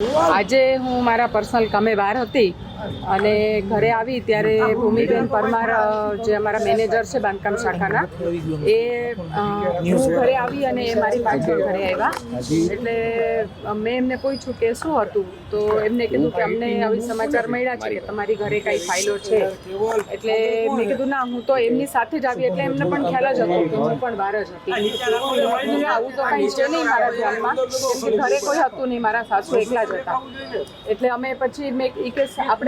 આજે હું મારા પર્સનલ કામે બહાર હતી. અને ઘરે આવી ત્યારે ભૂમિબેન પરમાર જે અમારા મેનેજર છે બાંધકામ શાખાના, એ હું ઘરે આવી અને એ મારી પાછળ ઘરે આવ્યા. એટલે મેં એમને પૂછ્યું કે શું હતું, તો એમને કીધું કે અમને આવી સમાચાર મળ્યા છે કે તમારી ઘરે કાંઈ ફાઇલો છે. એટલે મેં કીધું, ના, હું તો એમની સાથે જ આવી. એટલે એમને પણ ખ્યાલ જ હતો કે હું પણ બહાર જ હતી. આવું તો કાંઈ છે નહીં મારા ધ્યાનમાં ઘરે કોઈ હતું નહીં, મારા સાસુ એકલા જ હતા. એટલે અમે પછી મેં ઈ કે આપણે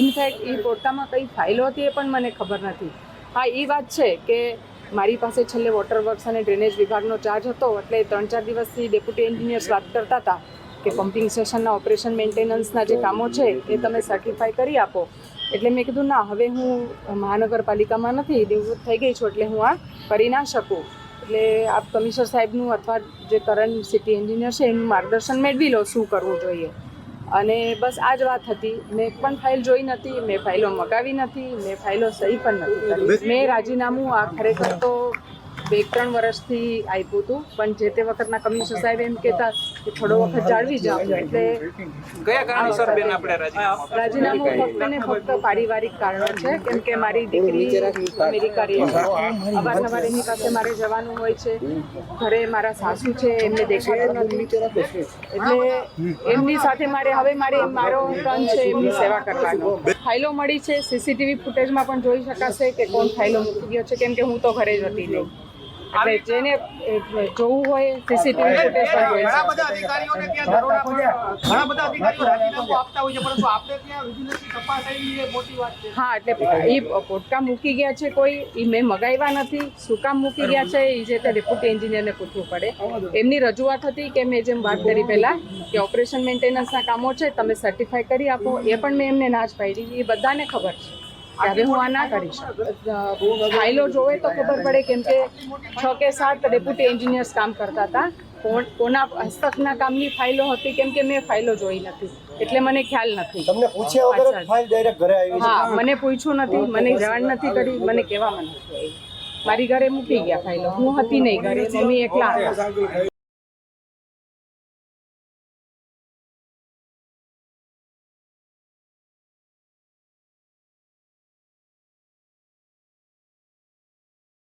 ઇનફેક્ટ એ પોતામાં કઈ ફાઇલો હતી એ પણ મને ખબર નથી. હા, એ વાત છે કે મારી પાસે છેલ્લે વોટર વર્ક્સ અને ડ્રેનેજ વિભાગનો ચાર્જ હતો એટલે ત્રણ ચાર દિવસથી ડેપ્યુટી એન્જિનિયર્સ વાત કરતા હતા કે પમ્પિંગ સ્ટેશનના ઓપરેશન મેન્ટેનન્સના જે કામો છે એ તમે સર્ટિફાઈ કરી આપો. એટલે મેં કીધું, ના, હવે હું મહાનગરપાલિકામાં નથી નિવૃત્ત થઈ ગઈ છું, એટલે હું આ કરી ના શકું. એટલે આપ કમિશનર સાહેબનું અથવા જે કરંટ સિટી એન્જિનિયર છે એનું માર્ગદર્શન મેળવી લો, શું કરવું જોઈએ. અને બસ આ જ વાત હતી મેં પણ ફાઇલ જોઈ નથી મેં ફાઇલો મગાવી નથી મેં ફાઇલો સહી પણ નથી કરી મેં રાજીનામું આ ખરેખર તો બે ત્રણ વર્ષથી આપ્યું હતું પણ જે તે વખતના કમિશનર સાહેબ એમ કહેતા કે થોડો વખત જાળવી જાઓ એટલે કયા કારણોસર બેન આપણે? રાજીનામું ફક્ત ને ફક્ત પારિવારિક કારણો છે કેમ કે મારી દીકરી અમેરિકા રહે છે. અવારનવાર એની પાસે મારે જવાનું હોય છે. ઘરે મારા સાસુ છે એમને દેખાતું નથી એટલે એમની સાથે મારે હવે મારે મારો ટર્ન છે એમની સેવા કરવાનો. ફાઇલો મળી છે સીસીટીવી ફૂટેજમાં પણ જોઈ શકાશે કે કોણ ફાઇલો મૂકી ગયો છે. કેમ કે હું તો ઘરે જ હતી નહીં. એટલે જેને જોવું હોય સીસીટીવી ફૂટેજ પણ જોઈ ઘણા બધા અધિકારીઓને ત્યાં ઘણા બધા અધિકારીઓ રાજીનામું આપતા હોય છે પરંતુ આપણે ત્યાં વિજિલન્સની તપાસ આવી એ મોટી વાત છે. હા એટલે એ પોટકા મૂકી ગયા છે કોઈ એ મેં મગાવ્યા નથી. શું કામ મૂકી ગયા છે એ જે તે ડેપ્યુટી એન્જિનિયરને પૂછવું પડે. એમની રજૂઆત હતી કે મેં જેમ વાત કરી પહેલાં કે ઓપરેશન મેન્ટેનન્સના કામો છે તમે સર્ટિફાઈ કરી આપો. એ પણ મેં એમને ના જ પાડી. એ બધાને ખબર છે. હવે હું આ ના કરીશ ફાઇલો જોવે તો ખબર પડે કેમ કે છ કે સાત ડેપ્યુટી એન્જિનિયર્સ કામ કરતા હતા. કોણ કોના હસ્તકના કામની ફાઇલો હતી કેમ કે મેં ફાઇલો જોઈ નથી. એટલે મને ખ્યાલ નથી. તમને પૂછ્યા વગર ફાઇલ ડાયરેક્ટ ઘરે આવી હા મને પૂછ્યું નથી મને જાણ નથી કરી મને કહેવામાં નથી મારી ઘરે મૂકી ગયા ફાઇલો. હું હતી નહીં ઘરે મમ્મી એકલા હતા.